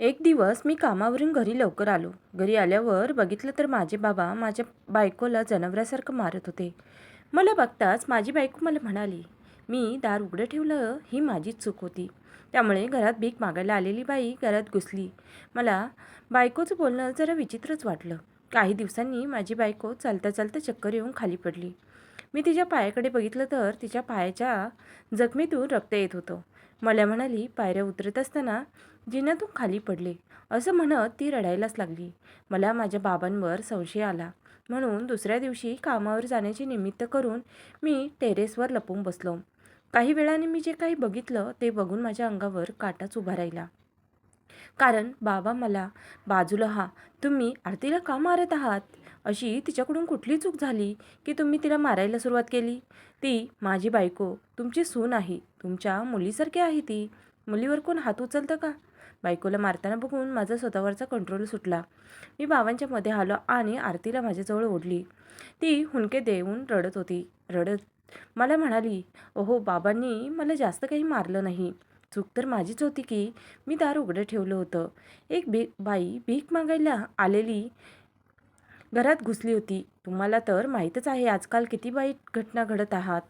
एक दिवस मी कामावरून घरी लवकर आलो. घरी आल्यावर बघितलं तर माझे बाबा माझ्या बायकोला जनावरासारखं मारत होते. मला बघताच माझी बायको मला म्हणाली मी दार उघडं ठेवलं ही माझीच चूक होती. त्यामुळे घरात भीक मागायला आलेली बाई घरात घुसली. मला बायकोचं बोलणं जरा विचित्रच वाटलं. काही दिवसांनी माझी बायको चालता चालता चक्कर येऊन खाली पडली. मी तिच्या पायाकडे बघितलं तर तिच्या पायाच्या जखमीतून रक्त येत होतं. मला म्हणाली पायऱ्या उतरत असताना जिन्यातून खाली पडले. असं म्हणत ती रडायलाच लागली. मला माझ्या बाबांवर संशय आला. म्हणून दुसऱ्या दिवशी कामावर जाण्याचे निमित्त करून मी टेरेसवर लपून बसलो. काही वेळाने मी जे काही बघितलं ते बघून माझ्या अंगावर काटाच उभा राहिला. कारण बाबा मला बाजूला हा. तुम्ही आरतीला का मारत आहात? अशी तिच्याकडून कुठली चूक झाली की तुम्ही तिला मारायला सुरुवात केली? ती माझी बायको. तुमची सून आहे. तुमच्या मुलीसारखी आहे ती. मुलीवर कोण हात उचलतं का? बायकोला मारताना बघून माझा स्वतःवरचा कंट्रोल सुटला. मी बाबांच्या मध्ये आलो आणि आरतीला माझ्याजवळ ओढली. ती हुंके देऊन रडत होती. रडत? मला म्हणाली ओहो बाबांनी मला जास्त काही मारलं नाही. चूक तर माझीच होती की मी दार उघडं ठेवलं होतं. एक भी बाई भीक मागायला आलेली घरात घुसली होती. तुम्हाला तर माहीतच आहे आजकाल किती वाईट घटना घडत आहात.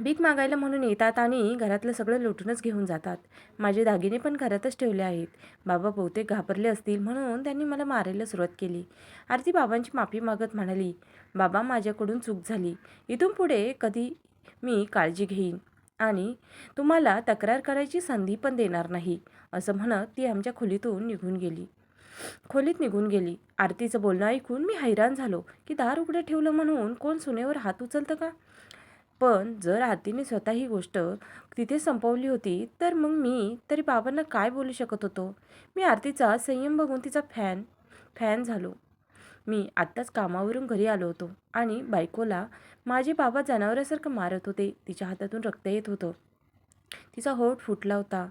भीक मागायला म्हणून येतात आणि घरातलं सगळं लुटूनच घेऊन जातात. माझे दागिने पण घरातच ठेवले आहेत. बाबा बहुतेक घाबरले असतील म्हणून त्यांनी मला मारायला सुरुवात केली. आरती बाबांची माफी मागत म्हणाली बाबा माझ्याकडून चूक झाली. इथून पुढे कधी मी काळजी घेईन आणि तुम्हाला तक्रार करायची संधी पण देणार नाही असं म्हणत ती आमच्या खोलीतून निघून गेली. खोलीत निघून गेली. आरतीचं बोलणं ऐकून मी हैराण झालो की दार उघडं ठेवलं म्हणून कोण सुनेवर हात उचलतं का? पण जर आरतीने स्वतः ही गोष्ट तिथे संपवली होती तर मग मी तरी बाबांना काय बोलू शकत होतो? मी आरतीचा संयम बघून तिचा फॅन फॅन झालो. मी आत्ताच कामावरून घरी आलो होतो आणि बायकोला माझे बाबा जनावरासारखं मारत होते. तिच्या हातातून रक्त येत होतं. तिचा होठ फुटला होता.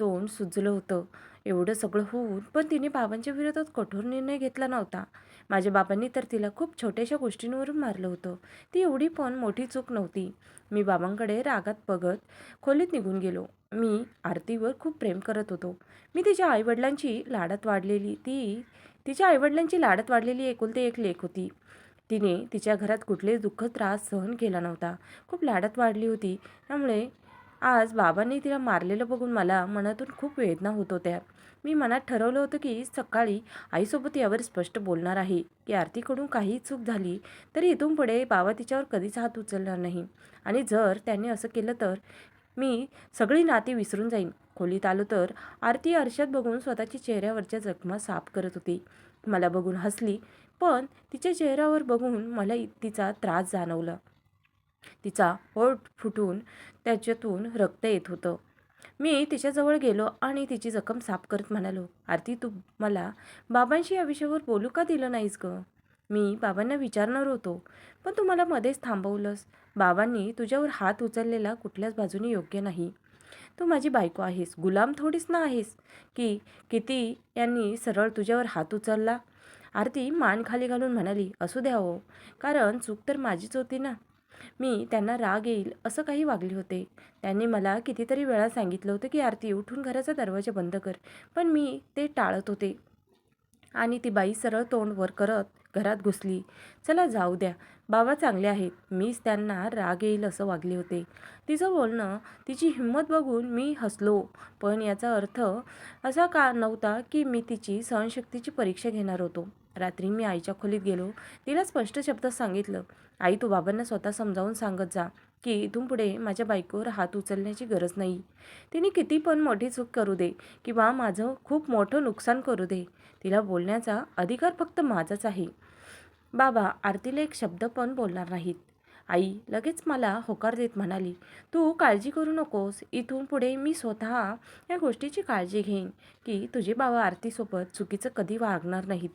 तोंड सुजलं होतं. एवढं सगळं होऊन पण तिने बाबांच्या विरोधात कठोर निर्णय घेतला नव्हता. माझ्या बाबांनी तर तिला खूप छोट्याशा गोष्टींवरून मारलं होतं. ती एवढी पण मोठी चूक नव्हती. मी बाबांकडे रागात बघत खोलीत निघून गेलो. मी आरतीवर खूप प्रेम करत होतो. मी तिच्या आईवडिलांची लाडात वाढलेली ती तिच्या आईवडिलांची लाडात वाढलेली एकुलती एक लेख होती. तिने तिच्या घरात कुठलेच दुःख त्रास सहन केला नव्हता. खूप लाडात वाढली होती. त्यामुळे आज बाबांनी तिला मारलेलं बघून मला मनातून खूप वेदना होत होत्या. मी मनात ठरवलं होतं की सकाळी आईसोबत यावर स्पष्ट बोलणार आहे. की आरतीकडून काही चूक झाली तरी इथून पुढे बाबा तिच्यावर कधीच हात उचलणार नाही. आणि जर त्यांनी असं केलं तर मी सगळी नाती विसरून जाईन. खोलीत आलो तर आरती आरशात बघून स्वतःची चेहऱ्यावरच्या जखमा साफ करत होती. मला बघून हसली पण तिच्या चेहऱ्यावर बघून मला तिचा त्रास जाणवला. तिचा ओठ फुटून त्याच्यातून रक्त येत होतं. मी तिच्याजवळ गेलो आणि तिची जखम साफ करत म्हणालो आरती तू मला बाबांशी या विषयावर बोलू का दिलं नाहीस गं मी बाबांना विचारणार होतो पण तू मला मध्येच थांबवलंस. बाबांनी तुझ्यावर हात उचललेला कुठल्याच बाजूने योग्य नाही. तू माझी बायको आहेस गुलाम थोडीच ना आहेस की किती यांनी सरळ तुझ्यावर हात उचलला आरती मान खाली घालून म्हणाली असू द्या हो कारण चूक तर माझीच होती ना. मी त्यांना राग येईल असं काही वागले होते. त्यांनी मला कितीतरी वेळा सांगितलं होतं की आरती उठून घराचा दरवाजा बंद कर. पण मी ते टाळत होते. आणि ती बाई सरळ तोंड वर करत घरात घुसली. चला जाऊ द्या. बाबा चांगले आहेत. मीच त्यांना राग येईल असं वागले होते. तिचं बोलणं तिची हिंमत बघून मी हसलो. पण याचा अर्थ असा का नव्हता की मी तिची सहनशक्तीची परीक्षा घेणार होतो. रात्री मी आईच्या खोलीत गेलो. तिला स्पष्ट शब्दात सांगितलं आई तू बाबांना स्वतः समजावून सांगत जा की इथून पुढे माझ्या बायकोवर हात उचलण्याची गरज नाही. तिने किती पण मोठी चूक करू दे किंवा माझं खूप मोठं नुकसान करू दे. तिला बोलण्याचा अधिकार फक्त माझाच आहे. बाबा आरतीला एक शब्द पण बोलणार नाहीत. आई लगेच मला होकार देत म्हणाली तू काळजी करू नकोस. इथून पुढे मी स्वतः या गोष्टीची काळजी घेईन की तुझे बाबा आरतीसोबत चुकीचं कधी वागणार नाहीत.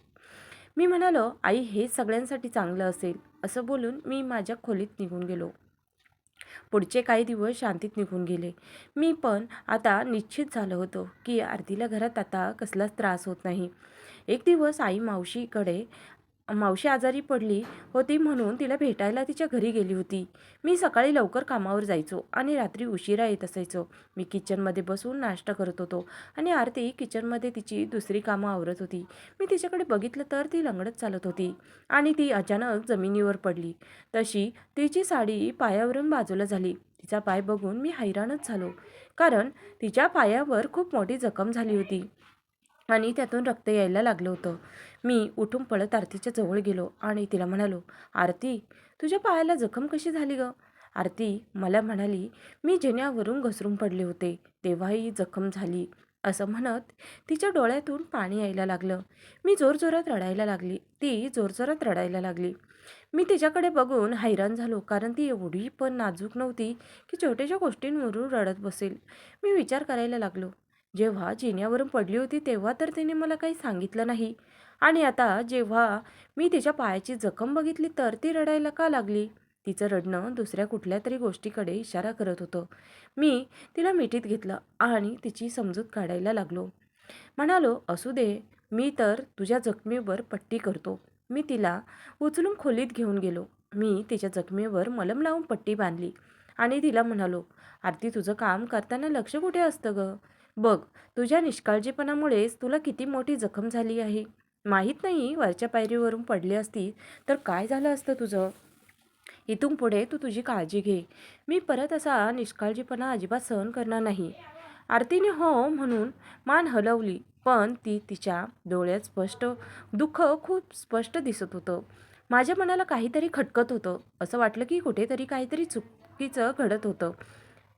मी म्हणालो आई हे सगळ्यांसाठी चांगलं असेल. असं बोलून मी माझ्या खोलीत निघून गेलो. पुढचे काही दिवस शांतीत निघून गेले. मी पण आता निश्चित झालं होतं की आरतीला घरात आता कसलाच त्रास होत नाही. एक दिवस आई मावशीकडे मावशी आजारी पडली होती म्हणून तिला भेटायला तिच्या घरी गेली होती. मी सकाळी लवकर कामावर जायचो आणि रात्री उशिरा येत असायचो. मी किचनमध्ये बसून नाश्ता करत होतो आणि आरती किचनमध्ये तिची दुसरी कामं आवरत होती. मी तिच्याकडे बघितलं तर ती लंगडत चालत होती आणि ती अचानक जमिनीवर पडली. तशी तिची साडी पायावरून बाजूला झाली. तिचा पाय बघून मी हैराणच झालो. कारण तिच्या पायावर खूप मोठी जखम झाली होती आणि त्यातून रक्त यायला लागलं होतं. मी उठून पळत आरतीच्या जवळ गेलो आणि तिला म्हणालो आरती तुझ्या पायाला जखम कशी झाली ग? आरती मला म्हणाली मी जिन्यावरून घसरून पडले होते तेव्हाही जखम झाली. असं म्हणत तिच्या डोळ्यातून पाणी यायला लागलं. मी जोरजोरात रडायला लागली. ती जोरजोरात रडायला लागली. मी तिच्याकडे बघून हैराण झालो कारण ती एवढी पण नाजूक नव्हती की छोट्याशा गोष्टींवरून रडत बसेल. मी विचार करायला लागलो. जेव्हा जिन्यावरून पडली होती तेव्हा तर तिने मला काही सांगितलं नाही. आणि आता जेव्हा मी तिच्या पायाची जखम बघितली तर ती रडायला का लागली? तिचं रडणं दुसऱ्या कुठल्या तरी गोष्टीकडे इशारा करत होतं. मी तिला मिठीत घेतलं आणि तिची समजूत काढायला लागलो. म्हणालो असू दे मी तर तुझ्या जखमेवर पट्टी करतो. मी तिला उचलून खोलीत घेऊन गेलो. मी तिच्या जखमेवर मलम लावून पट्टी बांधली आणि तिला म्हणालो आरती तुझं काम करताना लक्ष कुठे असतं ग? बघ तुझ्या निष्काळजीपणामुळेच तुला किती मोठी जखम झाली आहे. माहीत नाही वरच्या पायरीवरून पडली असती तर काय झालं असतं तुझं? इथून पुढे तू तुझी काळजी घे. मी परत असा निष्काळजीपणा अजिबात सहन करणार नाही. आरतीने हो म्हणून मान हलवली पण ती तिच्या डोळ्यात स्पष्ट दुःख खूप स्पष्ट दिसत होतं. माझ्या मनाला काहीतरी खटकत होतं. असं वाटलं की कुठेतरी काहीतरी चुकीचं घडत होतं.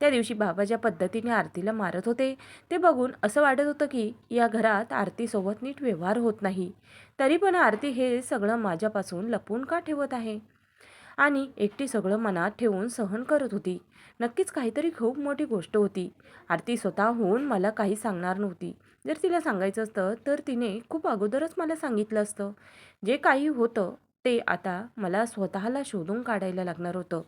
त्या दिवशी बाबा ज्या पद्धतीने आरतीला मारत होते. ते बघून असं वाटत होतं की या घरात आरतीसोबत नीट व्यवहार होत नाही. तरी पण आरती हे सगळं माझ्यापासून लपून का ठेवत आहे? आणि एकटी सगळं मनात ठेवून सहन करत होती. नक्कीच काहीतरी खूप मोठी गोष्ट होती. आरती स्वतःहून मला काही सांगणार नव्हती. जर तिला सांगायचं असतं तर तिने खूप अगोदरच मला सांगितलं असतं. जे काही होतं ते आता मला स्वतःला शोधून काढायला लागणार होतं.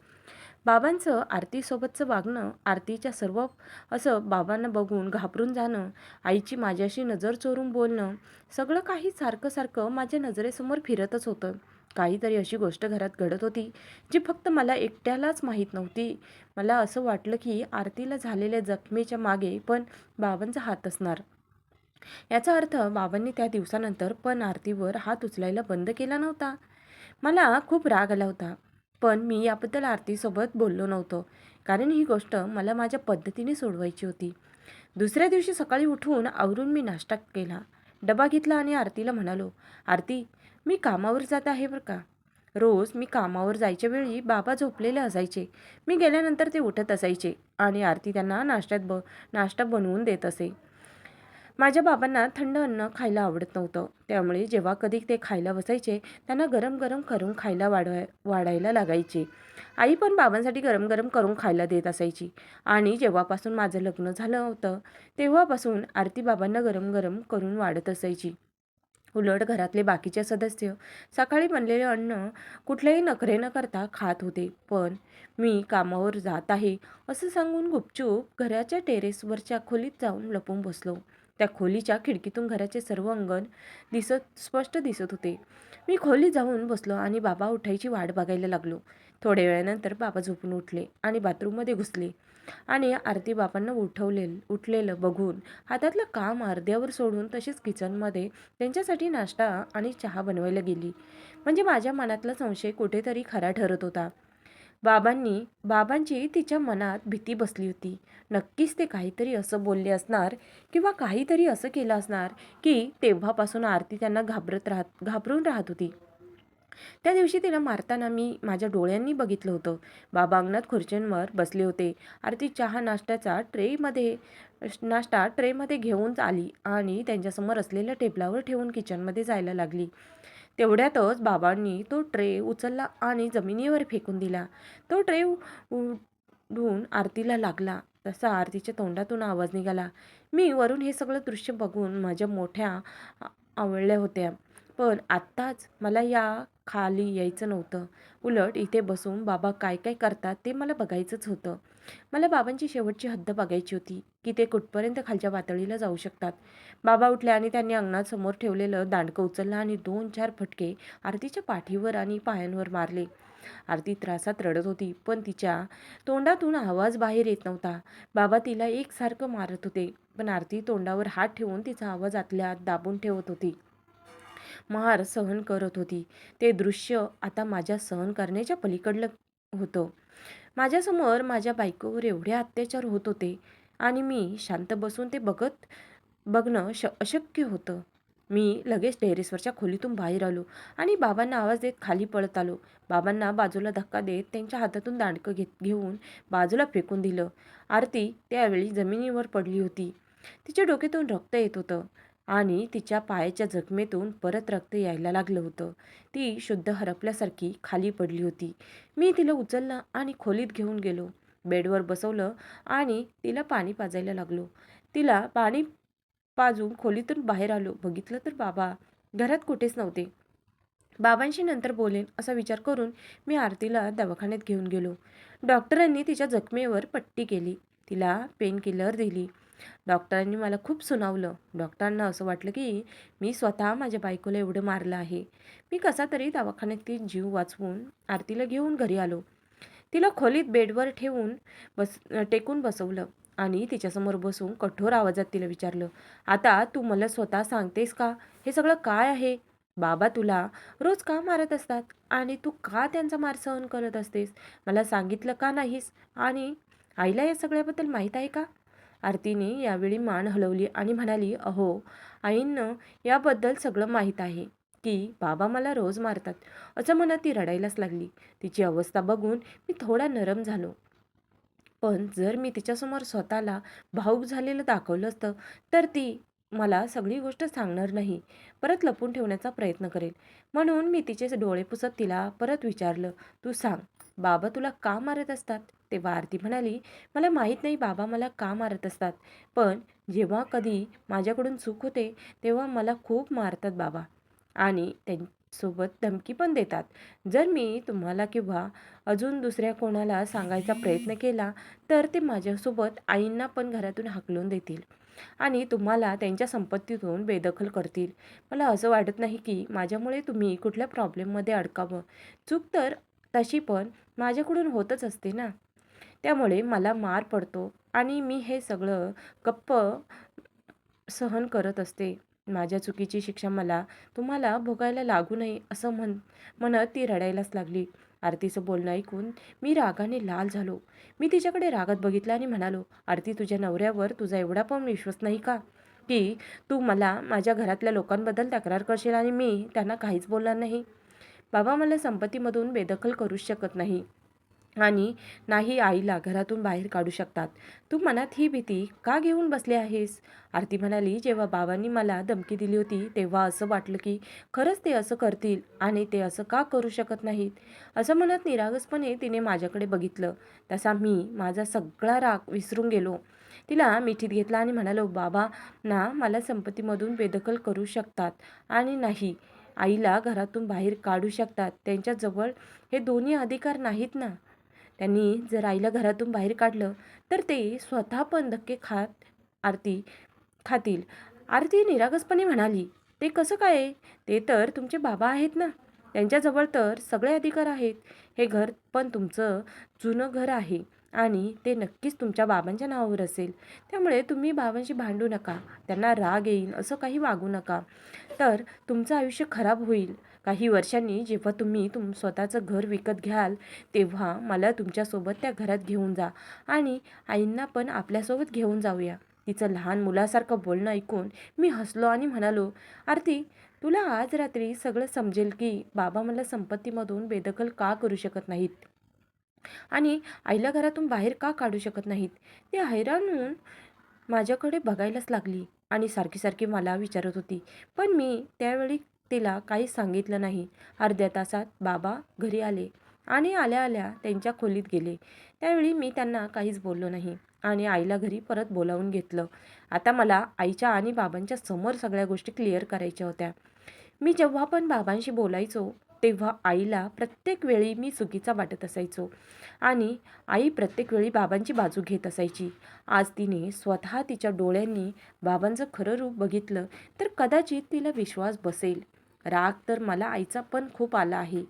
बाबांचं आरतीसोबतचं वागणं आरतीच्या सर्व असं बाबांना बघून घाबरून जाणं आईची माझ्याशी नजर चोरून बोलणं सगळं काही सारखं सारखं माझ्या नजरेसमोर फिरतच होतं. काहीतरी अशी गोष्ट घरात घडत होती जी फक्त मला एकट्यालाच माहीत नव्हती. मला असं वाटलं की आरतीला झालेल्या जखमेच्या मागे पण बाबांचा हात असणार. याचा अर्थ बाबांनी त्या दिवसानंतर पण आरतीवर हात उचलायला बंद केला नव्हता. मला खूप राग आला होता. पण मी याबद्दल आरतीसोबत बोललो नव्हतो. कारण ही गोष्ट मला माझ्या पद्धतीने सोडवायची होती. दुसऱ्या दिवशी सकाळी उठून आवरून मी नाश्ता केला. डबा घेतला आणि आरतीला म्हणालो आरती मी कामावर जात आहे बरं का? रोज मी कामावर जायच्या वेळी बाबा झोपलेले असायचे. मी गेल्यानंतर ते उठत असायचे आणि आरती त्यांना नाश्त्यात ब नाश्ता बनवून देत असे. माझ्या बाबांना थंड अन्न खायला आवडत नव्हतं. त्यामुळे जेव्हा कधी ते खायला बसायचे त्यांना गरम गरम करून खायला वाढवाय वाढायला लागायचे. आई पण बाबांसाठी गरम गरम करून खायला देत असायची. आणि जेव्हापासून माझं लग्न झालं होतं तेव्हापासून आरती बाबांना गरम गरम करून वाढत असायची. उलट घरातले बाकीचे सदस्य सकाळी बनलेले अन्न कुठल्याही नखरे न करता खात होते. पण मी कामावर जात आहे असं सांगून गुपचूप घराच्या टेरेसवरच्या खोलीत जाऊन लपून बसलो. त्या खोलीच्या खिडकीतून घराचे सर्व अंगण दिसत स्पष्ट दिसत होते. मी खोलीत जाऊन बसलो आणि बाबा उठायची वाट बघायला लागलो. थोड्या वेळानंतर बाबा झोपून उठले आणि बाथरूममध्ये घुसले आणि आरती बाबांना उठवले उठलेलं बघून हातातलं काम अर्ध्यावर सोडून तसेच किचनमध्ये त्यांच्यासाठी नाश्ता आणि चहा बनवायला गेली. म्हणजे माझ्या मनातला संशय कुठेतरी खरा ठरत होता. बाबांनी बाबांची तिच्या मनात भीती बसली होती. नक्कीच ते काहीतरी असं बोलले असणार किंवा काहीतरी असं केलं असणार की तेव्हापासून आरती त्यांना घाबरत राहत घाबरून राहत होती. त्या दिवशी तिला मारताना मी माझ्या डोळ्यांनी बघितलं होतं. बाबा अंगणात खुर्च्यांवर बसले होते. आरती चहा नाश्त्याचा ट्रेमध्ये नाश्ता ट्रेमध्ये घेऊन आली आणि त्यांच्यासमोर असलेल्या टेबलावर ठेवून किचनमध्ये जायला लागली. तेवढ्यातच बाबांनी तो ट्रे उचलला आणि जमिनीवर फेकून दिला. तो ट्रे उडून आरतीला लागला. तसा आरतीच्या तोंडातून आवाज निघाला. मी वरून हे सगळं दृश्य बघून माझ्या मोठ्या आवडल्या होत्या. पण आत्ताच मला या खाली यायचं नव्हतं. उलट इथे बसून बाबा काय काय करतात ते मला बघायचंच होतं. मला बाबांची शेवटची हद्द बघायची होती की ते कुठपर्यंत खालच्या पातळीला जाऊ शकतात. बाबा उठले आणि त्यांनी अंगणात समोर ठेवलेलं दांडकं उचललं आणि दोन चार फटके आरतीच्या पाठीवर आणि पायांवर मारले. आरती त्रासात रडत होती पण तिच्या तोंडातून आवाज बाहेर येत नव्हता. बाबा तिला एकसारखं मारत होते पण आरती तोंडावर हात ठेवून तिचा आवाज आतल्या आत दाबून ठेवत होती. महार सहन करत होती. ते दृश्य आता माझ्या सहन करण्याच्या पलीकडलं होतं. माझ्यासमोर माझ्या बायकोवर एवढे अत्याचार होत होते आणि मी शांत बसून ते बघत बघणं श अशक्य होतं. मी लगेच टेरेसवरच्या खोलीतून बाहेर आलो आणि बाबांना आवाज देत खाली पळत आलो. बाबांना बाजूला धक्का देत त्यांच्या हातातून दांडकं घेत घेऊन बाजूला फेकून दिलं. आरती त्यावेळी जमिनीवर पडली होती. तिच्या डोक्यातून रक्त येत होतं. आणि तिच्या पायाच्या जखमेतून परत रक्त यायला लागलं होतं. ती शुद्ध हरपल्यासारखी खाली पडली होती. मी तिला उचललं आणि खोलीत घेऊन गेलो. बेडवर बसवलं आणि तिला पाणी पाजायला लागलो. तिला पाणी पाजून खोलीतून बाहेर आलो. बघितलं तर बाबा घरात कुठेच नव्हते. बाबांशी नंतर बोलेन असा विचार करून मी आरतीला दवाखान्यात घेऊन गेलो. डॉक्टरांनी तिच्या जखमेवर पट्टी केली. तिला पेन किलर दिली. डॉक्टरांनी मला खूप सुनावलं. डॉक्टरांना असं वाटलं की मी स्वतः माझ्या बायकोला एवढं मारलं आहे. मी कसा तरी दवाखान्यात जीव वाचवून आरतीला घेऊन घरी आलो. तिला खोलीत बेडवर ठेवून बस टेकून बसवलं आणि तिच्यासमोर बसून कठोर आवाजात तिला विचारलं आता तू मला स्वतः सांगतेस का? हे सगळं काय आहे? बाबा तुला रोज का मारत असतात? आणि तू का त्यांचा मार सहन करत असतेस? मला सांगितलं का नाहीस? आणि आईला या सगळ्याबद्दल माहीत आहे का? आरतीने यावेळी मान हलवली आणि म्हणाली अहो आईनं याबद्दल सगळं माहीत आहे की बाबा मला रोज मारतात. असं म्हणत ती रडायलाच लागली. तिची अवस्था बघून मी थोडा नरम झालो. पण जर मी तिच्यासमोर स्वतःला भाऊक झालेलं दाखवलं असतं तर ती मला सगळी गोष्ट सांगणार नाही. परत लपून ठेवण्याचा प्रयत्न करेल. म्हणून मी तिचे डोळे पुसत तिला परत विचारलं तू सांग बाबा तुला का मारत असतात? तेव्हा आरती म्हणाली मला माहीत नाही बाबा मला का मारत असतात पण जेव्हा कधी माझ्याकडून चूक होते तेव्हा मला खूप मारतात बाबा आणि त्यांसोबत धमकी पण देतात. जर मी तुम्हाला किंवा अजून दुसऱ्या कोणाला सांगायचा प्रयत्न केला तर ते माझ्यासोबत आईंना पण घरातून हाकलून देतील आणि तुम्हाला त्यांच्या संपत्तीतून बेदखल करतील. मला असं वाटत नाही की माझ्यामुळे तुम्ही कुठल्या प्रॉब्लेममध्ये अडकावं. चूक तर तशी पण माझ्याकडून होतच असते ना. त्यामुळे मला मार पडतो आणि मी हे सगळं गप्प सहन करत असते. माझ्या चुकीची शिक्षा मला तुम्हाला भोगायला लागू नये असं म्हण म्हणत ती रडायलाच लागली. आरतीचं बोलणं ऐकून मी रागाने लाल झालो. मी तिच्याकडे रागात बघितलं आणि म्हणालो आरती तुझ्या नवऱ्यावर तुझा एवढा पण विश्वास नाही का? की तू मला माझ्या घरातल्या लोकांबद्दल तक्रार करशील आणि मी त्यांना काहीच बोलणार नाही? बाबा मला संपत्तीमधून बेदखल करूच शकत नाही. आणि नाही आईला घरातून बाहेर काढू शकतात. तू मनात ही भीती का घेऊन बसली आहेस? आरती म्हणाली जेव्हा बाबांनी मला धमकी दिली होती तेव्हा असं वाटलं की खरंच ते असं करतील आणि ते असं का करू शकत नाहीत? असं म्हणत निरागसपणे तिने माझ्याकडे बघितलं. तसा मी माझा सगळा राग विसरून गेलो. तिला मिठीत घेतला आणि म्हणालो बाबा ना मला संपत्तीमधून बेदखल करू शकतात आणि नाही. आईला घरातून बाहेर काढू शकतात. त्यांच्याजवळ हे दोन्ही अधिकार नाहीत ना? त्यांनी जर आईला घरातून बाहेर काढलं तर ते स्वतः पण धक्के खात आरती खातील. आरती निरागसपणे म्हणाली ते कसं काय ते तर तुमचे बाबा आहेत ना. त्यांच्याजवळ तर सगळे अधिकार आहेत. हे घर पण तुमचं जुनं घर आहे आणि ते नक्कीच तुमच्या बाबांच्या नावावर असेल. त्यामुळे तुम्ही बाबांशी भांडू नका. त्यांना राग येईल असं काही वागू नका. तर तुमचं आयुष्य खराब होईल. काही वर्षांनी जेव्हा तुम्ही तुम स्वतःचं घर विकत घ्याल तेव्हा मला तुमच्यासोबत त्या घरात घेऊन जा आणि आईंना पण आपल्यासोबत घेऊन जाऊया. तिचं लहान मुलासारखं बोलणं ऐकून मी हसलो आणि म्हणालो आरती तुला आज रात्री सगळं समजेल की बाबा मला संपत्तीमधून बेदखल का करू शकत नाहीत? आणि आईला घरातून बाहेर का काढू शकत नाहीत? ते हैराण होऊन माझ्याकडे बघायलाच लागली आणि सारखी सारखी मला विचारत होती. पण मी त्यावेळी तिला काहीच सांगितलं नाही. अर्ध्या तासात बाबा घरी आले आणि आल्या आल्या त्यांच्या खोलीत गेले. त्यावेळी मी त्यांना काहीच बोललो नाही आणि आईला घरी परत बोलावून घेतलं. आता मला आईच्या आणि बाबांच्या समोर सगळ्या गोष्टी क्लिअर करायच्या होत्या. मी जेव्हा पण बाबांशी बोलायचो तेव्हा आईला प्रत्येक वेळी मी चुकीचा वाटत असायचो आणि आई प्रत्येक वेळी बाबांची बाजू घेत असायची. आज तिने स्वतः तिच्या डोळ्यांनी बाबांचं खरं रूप बघितलं तर कदाचित तिला विश्वास बसेल. राग तर मला आईचा पण खूप आला आहे.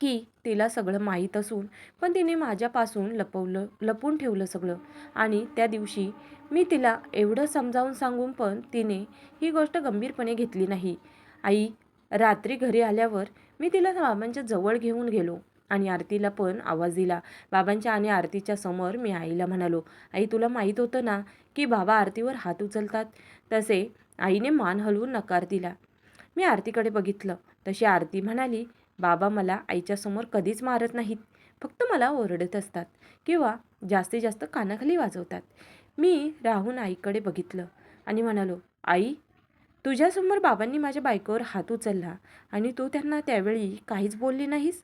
की तिला सगळं माहीत असून पण तिने माझ्यापासून लपवलं लपून ठेवलं सगळं. आणि त्या दिवशी मी तिला एवढं समजावून सांगून पण तिने ही गोष्ट गंभीरपणे घेतली नाही. आई रात्री घरी आल्यावर मी तिला बाबांच्या जवळ घेऊन गेलो आणि आरतीला पण आवाज दिला. बाबांच्या आणि आरतीच्या समोर मी आईला म्हणालो आई तुला माहीत होतं ना की बाबा आरतीवर हात उचलतात? तसे आईने मान हलवून नकार दिला. मी आरतीकडे बघितलं. तशी आरती म्हणाली बाबा मला आईच्या समोर कधीच मारत नाहीत. फक्त मला ओरडत असतात किंवा जास्तीत जास्त कानाखाली वाजवतात. मी राहून आईकडे बघितलं आणि म्हणालो आई तुझ्यासमोर बाबांनी माझ्या बायकोवर हात उचलला आणि तू त्यांना त्यावेळी काहीच बोलली नाहीस?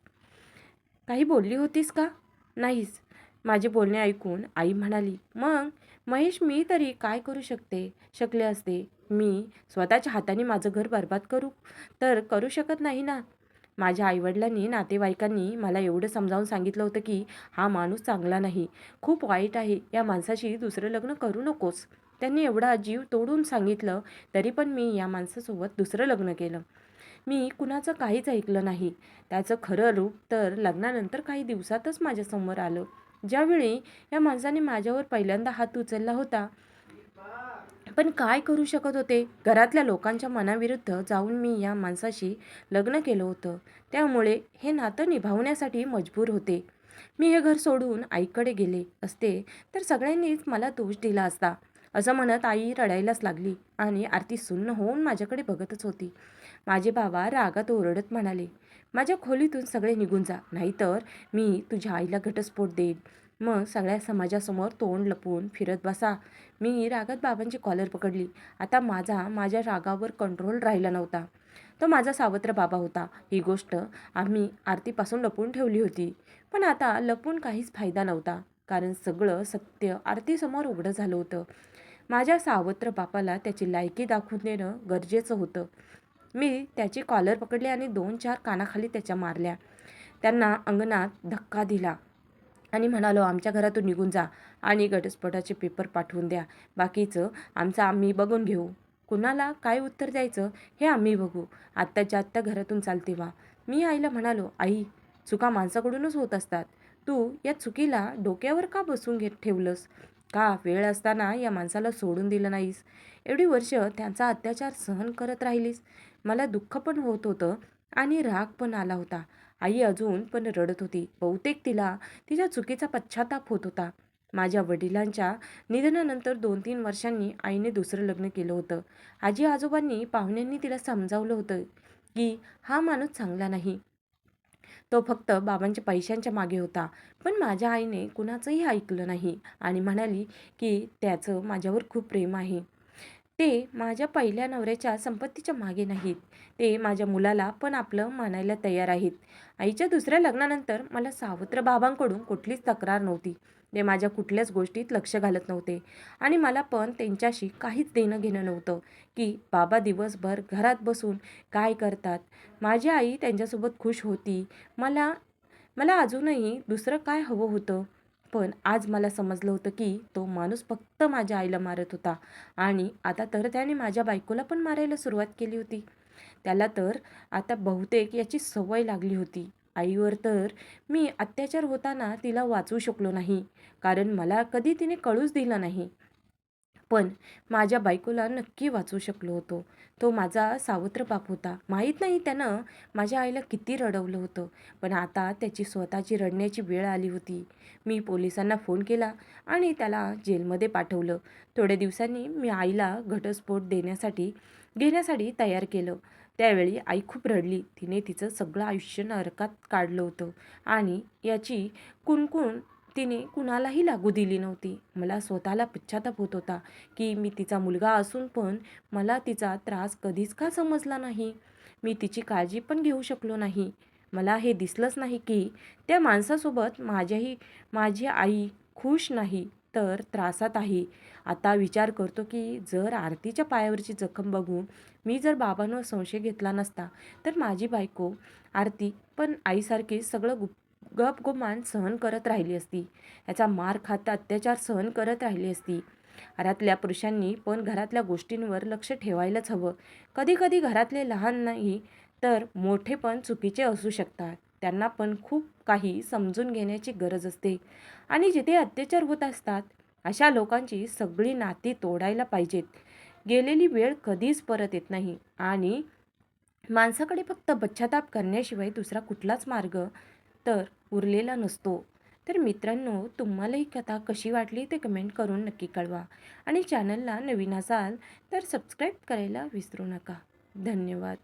काही बोलली होतीस का? नाहीस. माझे बोलणे ऐकून आई म्हणाली मग महेश मी तरी काय करू शकते? शकले असते. मी स्वतःच्या हाताने माझं घर बर्बाद करू. तर करू शकत नाही ना? माझ्या आईवडिलांनी नातेवाईकांनी मला एवढं समजावून सांगितलं होतं की हा माणूस चांगला नाही. खूप वाईट आहे. या माणसाशी दुसरं लग्न करू नकोस. त्यांनी एवढा जीव तोडून सांगितलं तरी पण मी या माणसासोबत दुसरं लग्न केलं. मी कुणाचं काहीच ऐकलं नाही. त्याचं खरं रूप तर लग्नानंतर काही दिवसातच माझ्यासमोर आलं. ज्यावेळी या माणसाने माझ्यावर पहिल्यांदा हात उचलला होता पण काय करू शकत होते? घरातल्या लोकांच्या मनाविरुद्ध जाऊन मी या माणसाशी लग्न केलं होतं. त्यामुळे हे नातं निभावण्यासाठी मजबूर होते. मी हे घर सोडून आईकडे गेले असते तर सगळ्यांनीच मला दोष दिला असता. असं म्हणत आई रडायलाच लागली आणि आरती सुन्न होऊन माझ्याकडे बघतच होती. माझे बाबा रागात ओरडत म्हणाले माझ्या खोलीतून सगळे निघून जा. नाहीतर मी तुझ्या आईला घटस्फोट देईन. मग सगळ्या समाजासमोर तोंड लपवून फिरत बसा. मी रागात बाबांची कॉलर पकडली. आता माझा माझ्या रागावर कंट्रोल राहिला नव्हता. तो माझा सावत्र बाबा होता. ही गोष्ट आम्ही आरतीपासून लपवून ठेवली होती. पण आता लपून काहीच फायदा नव्हता. कारण सगळं सत्य आरतीसमोर उघडं झालं होतं. माझ्या सावत्र बापाला त्याची लायकी दाखवून देणं गरजेचं होतं. मी त्याची कॉलर पकडली आणि दोन चार कानाखाली त्याच्या मारल्या. त्यांना अंगणात धक्का दिला आणि म्हणालो आमच्या घरातून निघून जा आणि घटस्फोटाचे पेपर पाठवून द्या. बाकीचं आमचं आम्ही बघून घेऊ. कुणाला काय उत्तर द्यायचं हे आम्ही बघू. आत्ताच्या आत्ता घरातून चालते वा मी आईला म्हणालो आई चुका माणसाकडूनच होत असतात. तू या चुकीला डोक्यावर का बसून घेत ठेवलंस? का वेळ असताना या माणसाला सोडून दिलं नाहीस? एवढी वर्ष त्यांचा अत्याचार सहन करत राहिलीस? मला दुःख पण होत होतं आणि राग पण आला होता. आई अजून पण रडत होती. बहुतेक तिला तिच्या चुकीचा पश्चाताप होत होता. माझ्या वडिलांच्या निधनानंतर दोन तीन वर्षांनी आईने दुसरं लग्न केलं होतं. आजी आजोबांनी पाहुण्यांनी तिला समजावलं होतं की हा माणूस चांगला नाही. तो फक्त बाबांच्या पैशांच्या मागे होता. पण माझ्या आईने कुणाचंही ऐकलं नाही आणि म्हणाली की त्याचं माझ्यावर खूप प्रेम आहे. ते माझ्या पहिल्या नवऱ्याच्या संपत्तीच्या मागे नाहीत. ते माझ्या मुलाला पण आपलं मानायला तयार आहेत. आईच्या दुसऱ्या लग्नानंतर मला सावत्र बाबांकडून कुठलीच तक्रार नव्हती. ते माझ्या कुठल्याच गोष्टीत लक्ष घालत नव्हते. आणि मला पण त्यांच्याशी काहीच देणं घेणं नव्हतं की बाबा दिवसभर घरात बसून काय करतात. माझी आई त्यांच्यासोबत खुश होती. मला मला अजूनही दुसरं काय हवं होतं? पण आज मला समजलं होतं की तो माणूस फक्त माझ्या आईला मारत होता. आणि आता तर त्याने माझ्या बायकोला पण मारायला सुरुवात केली होती. त्याला तर आता बहुतेक याची सवय लागली होती. आईवर तर मी अत्याचार होताना तिला वाचवू शकलो नाही. कारण मला कधी तिने कळूच दिलं नाही. पण माझ्या बायकोला नक्की वाचवू शकलो होतो. तो माझा सावत्र बाप होता. माहीत नाही त्यानं माझ्या आईला किती रडवलं होतं. पण आता त्याची स्वतःची रडण्याची वेळ आली होती. मी पोलिसांना फोन केला आणि त्याला जेलमध्ये पाठवलं. थोड्या दिवसांनी मी आईला घटस्फोट देण्यासाठी घेण्यासाठी तयार केलं. त्यावेळी आई खूप रडली. तिने तिचं सगळं आयुष्य नरकात काढलं होतं. आणि याची कुणकुण तिने कुणालाही लागू दिली नव्हती. मला स्वतःला पश्चाताप होत होता की मी तिचा मुलगा असून पण मला तिचा त्रास कधीच का समजला नाही? मी तिची काळजी पण घेऊ शकलो नाही. मला हे दिसलंच नाही की त्या माणसासोबत माझ्याही माझी आई खुश नाही तर त्रासात आहे. आता विचार करतो की जर आरतीच्या पायावरची जखम बघून मी जर बाबांवर संशय घेतला नसता तर माझी बायको आरती पण आईसारखी सगळं गुप्त गपगुमान सहन करत राहिली असती. याचा मार खात अत्याचार सहन करत राहिली असती. घरातल्या पुरुषांनी पण घरातल्या गोष्टींवर लक्ष ठेवायलाच हवं. कधी कधी घरातले लहान नाही तर मोठे पण चुकीचे असू शकतात. त्यांना पण खूप काही समजून घेण्याची गरज असते. आणि जिथे अत्याचार होत असतात अशा लोकांची सगळी नाती तोडायला पाहिजेत. गेलेली वेळ कधीच परत येत नाही. आणि माणसाकडे फक्त पश्चाताप करण्याशिवाय दुसरा कुठलाच मार्ग तर उरलेला नसतो. तर मित्रांनो तुम्हाला ही कथा कशी वाटली ते कमेंट करून नक्की कळवा. आणि चॅनलला नवीन असाल तर सबस्क्राईब करायला विसरू नका. धन्यवाद.